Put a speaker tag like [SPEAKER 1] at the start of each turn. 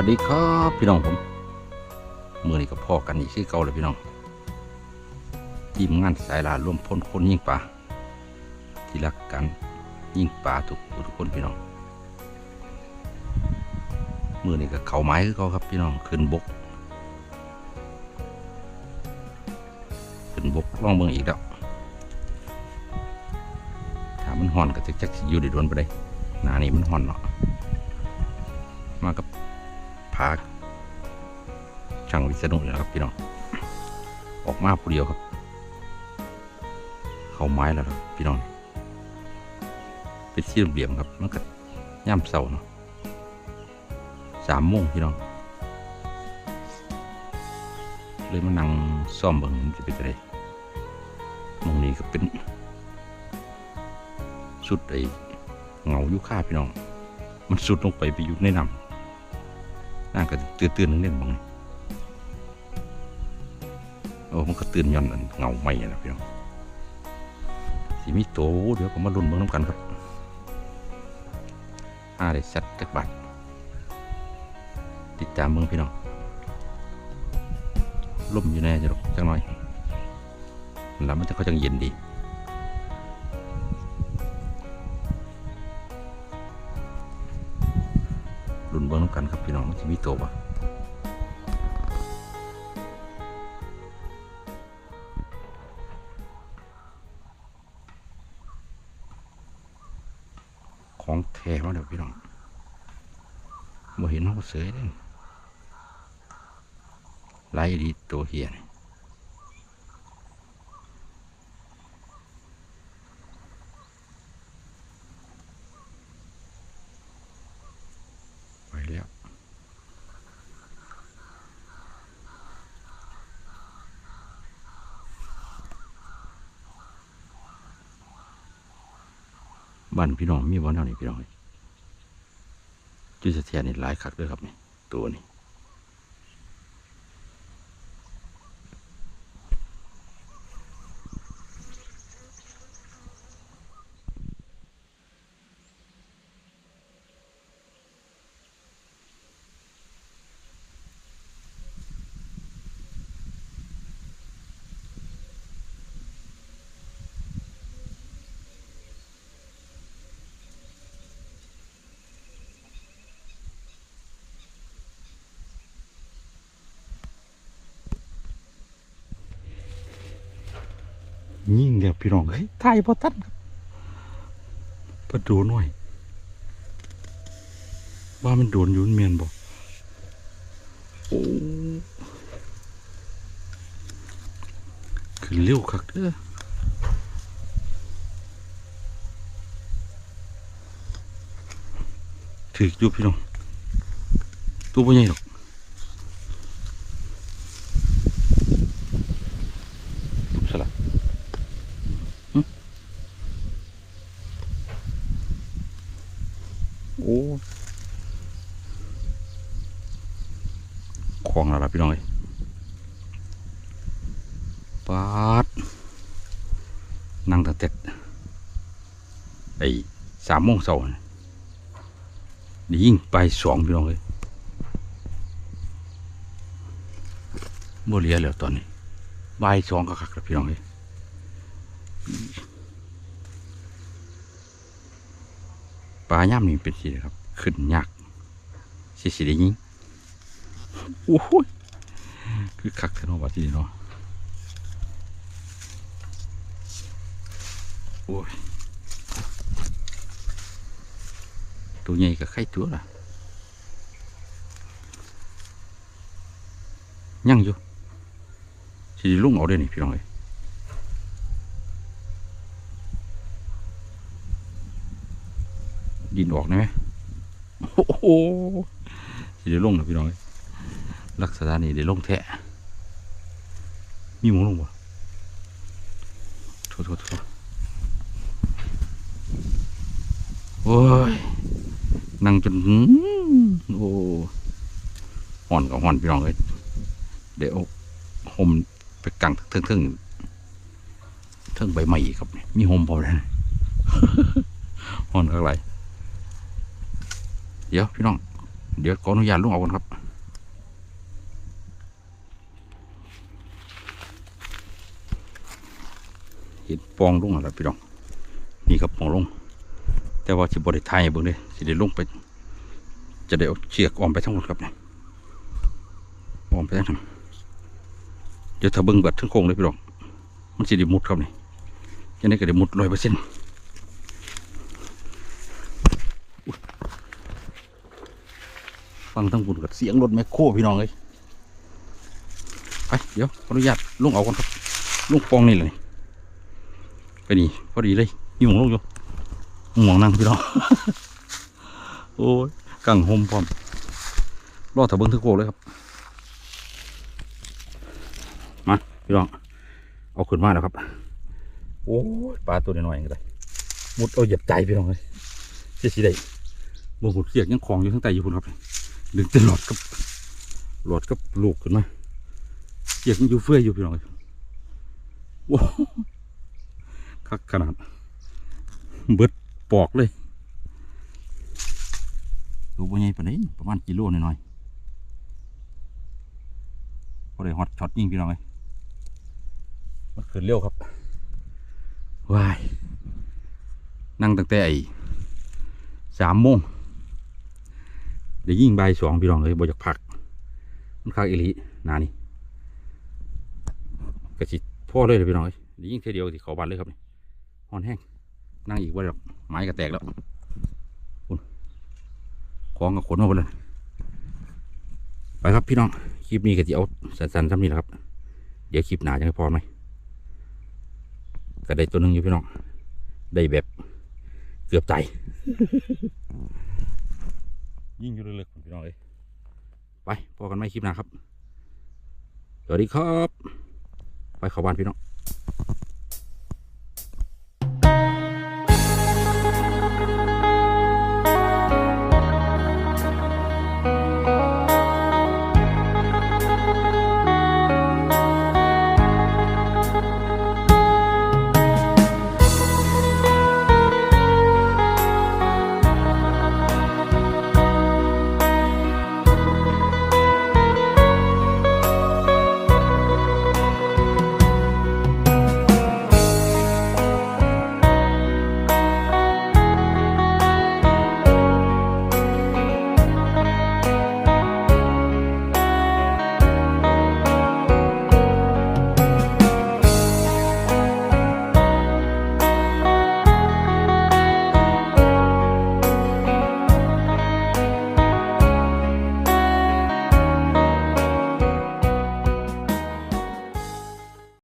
[SPEAKER 1] วัสดีครับพี่น้องผมมือนี้ก็พ่อกันอีกชื่อเก่าเลยพี่น้องทีมงานสายลาร่วมพ้นคนยิงป่าที่รักกันยิงป่าทุกทุกคนพี่น้องมือนี้ก็เข่าไม้คือเขาครับพี่น้องขึ้นบกขึ้นบกล่องเมืองอีกแล้วถ้ามันห่อนก็จะจักอยู่ในดวนไปได้หนานี้มันห่อนเนาะมากับ พาช่างวิศนุนะครับพี่น้องออกมาผู้เดียวครับ เข้าไม้แล้วครับพี่น้องเป็นที่ระเบียบครับมันก็ย่ำเสาเนาะสามโมงพี่น้องเลยมานั่งซ่อมเบิ่งจะเป็นอะไรมองนี้ก็เป็น สุดไอเงายุค่าพี่น้อง มันสุดลงไปไปอยู่ในน้ำ น่าก็ตื่นตื่นๆนึงเล่นบ้างนี่โอ้มันก็ตื่นย้อนเงาใหม่นะพี่น้องสีมีโตเดี๋ยวผมมาลุ้นเบิ่งน้ำกันครับห้าได้สัตว์จักบาทติดตามเบิ่งพี่น้องล่มอยู่แน่จะหรอกจังหน่อยแล้วมันจะเขาจังเย็นดี รุนเบิ้งกันครับพี่น้องมันจะมีตัวปะของแท้มาเดี๋ยวพี่น้องบ่เห็นเขาเสือเลยไล่ดีตัวเฮียนี่ บ้านพี่น้องมีบ่อนเท่านี้พี่น้องเอ้ยจุดเสถียรนี่หลายคักด้วยครับนี่ตัวนี้ ยิ่งเดียวพี่น้องเฮ้ยถ่ายพอตัดครับประดูหน่อย ว่ามันโดนอยุนเมียนบอกโอ้ขึ้นเร็วคักเด้อถืออยู่พี่น้องตัวบ่ใหญ่หรอก สลับหึโอ้ของแล้วล่ะพี่น้องเอ้ย ปาดนั่งตั้งแต่ไอ้สามโมงเช้าน่ะนี่ยิ่งไปสองพี่น้องเลยบ่เหลียแล้วตอนนี้บ่ายสองก็คักแล้วพี่น้องเอ้ยปลาย่ำนี่เป็นสิครับ ขึ้นยากสิสิได้ยิงโอ้โหยคือคักเท่านั้นว่าที่นี่เนาะ โอ้ยตัวใหญ่กับไข่ตัวล่ะยังอยู่สิได้ลุงเอาได้นี่พี่น้องเอ้ยดินออกได้ไหมโอ้โหสิได้ลุงนะพี่น้องเอ้ยลักษณะนี้ได้ลงแทะมีหมูลงบ่โทษโทษโทษ โอ้ยนั่งจนหืมโอ้ห่อนกับห่อนพี่น้องเอ้ยเดี๋ยวห่มไปกลางเทิงเทิงเทิงใบไม้กครับนี่มีห่มพอแล้วห่อนอะไรเดี๋ยวพี่น้อง เดี๋ยวขออนุญาตลุงเอาก่อนครับเห็นปองลุงอะไรพี่น้อง นี่ครับปองลุง แต่ว่าสิบริไทยเบิ่งเลยสิได้ลงไป จะได้เอาเชือกออมไปทั้งหมดครับเนี่ยออมไปทั้งนั้นเดี๋ยวถ้าเบิ่งเบัดทั้งโค้งเลยพี่น้องมันสิได้มุดครับนี่ยังไงก็ได้มุดร้อยเปอร์เซ็นต์ฟังทั้งบุญกับเสียงรถแมคโครพี่น้องเลยไปเดี๋ยวขออนุญาตลุงเอาก่อนครับลุงปองนี่เลยไปนี่พอดีเลยยุ่งลุงอยู่ ห่วงนั่งพี่น้องโอ้ยกังหมพร้อมรอถ้าเบิ้งทึกโกเลยครับ มาพี่น้อง เอาขึ้นมาแล้วครับ โอ้ยปลาตัวน้อยๆก็ได้มุดเอาเหยียบใจพี่น้องเลยเจ๊สิได้บวหุดเสียกยังคลองอยู่ทั้งใต้อยู่พุ่นครับดึงเต็นหลอดกับหลอดกับลูกขึ้นมาเสียกมันอยู่เฟื่อยอยู่พี่น้องเลยโอ้คักขนาดเบิด ปอกเลยตัวบ่ใหญ่ปานนี้ประมาณกิโลหน่อยๆพอได้ฮอตช็อตยิงพี่น้องเลยมันขึ้นเร็วครับว้ายนั่งตั้งแต่ไอ้สามโมงเดี๋ยวยิงใบายสองพี่น้องเลยบ่อยากพัก มันคักอีหลีหนานี่กระสิพ่อเลยเลยพี่น้องเอ้ยเดี๋ยวยิงเทีเดียวที่เขาบานเลยครับนี่ฮอนแห้ง นั่งอีกว่าดอกไม้ก็แตกแล้วคุณของกับขนมาหมดเลยไปครับพี่น้องคลิปนี้ก็จะเอาสั้นๆซ้ำนี้แหละครับ เดี๋ยวคลิปหนาจะพอไหมก็ได้ตัวหนึ่งอยู่พี่น้องได้แบบเกือบใจยิ่งอยู่เลยๆพี่น้องเลยไปพอกันไหมคลิปหน้าครับ สวัสดีครับ ไปเข้าบ้านพี่น้อง